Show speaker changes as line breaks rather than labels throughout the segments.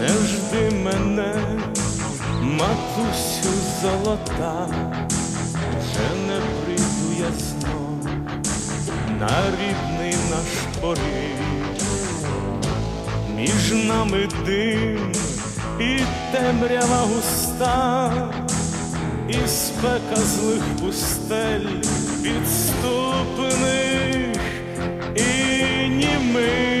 Не жди мене, матусю золота, вже не прийду я знов на рідний наш поріг. Між нами дим і темрява густа, і спека злих пустель підступних і німих.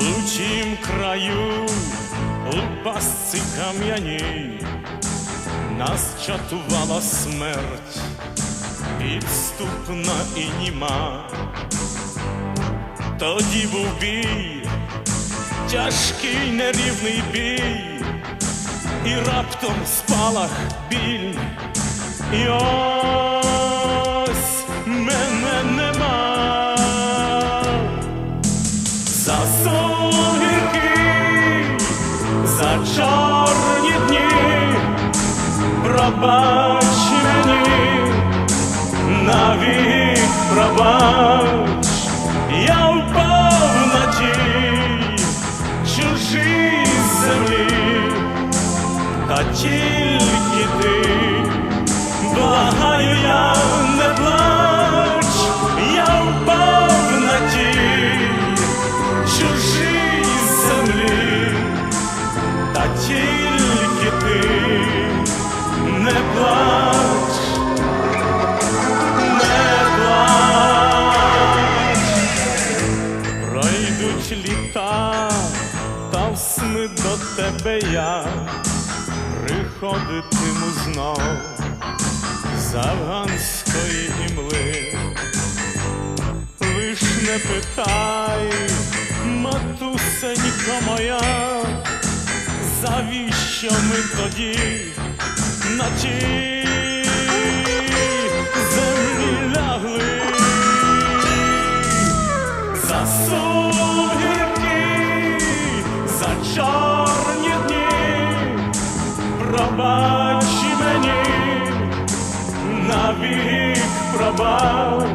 У тім краю, у пастці нас чатувала смерть, підступна і німа. Тоді був бій, тяжкий нерівний бій, і раптом спалах біль, і ось пробач мені, навік пробач, я впав на тій чужій землі, та тільки ти, благаю я приходитиму знов з афганської імли. Лиш не питай, матусенько моя, завіщо ми тоді на тій землі лягли за сумірки, за дні, пробач мені навік пробач,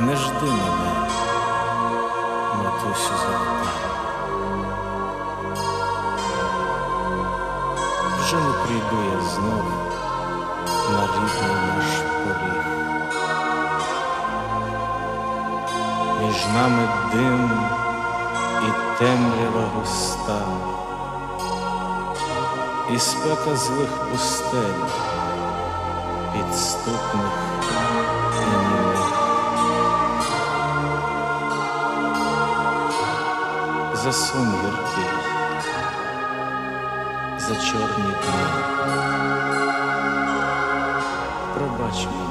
Не жди мене, матусю золота. Вже не прийду я знов на рідний наш поріг. Між нами дим і темрява густа, і спека злих пустель, підступних за сон гіркий, за чорні дні. Пробач мені,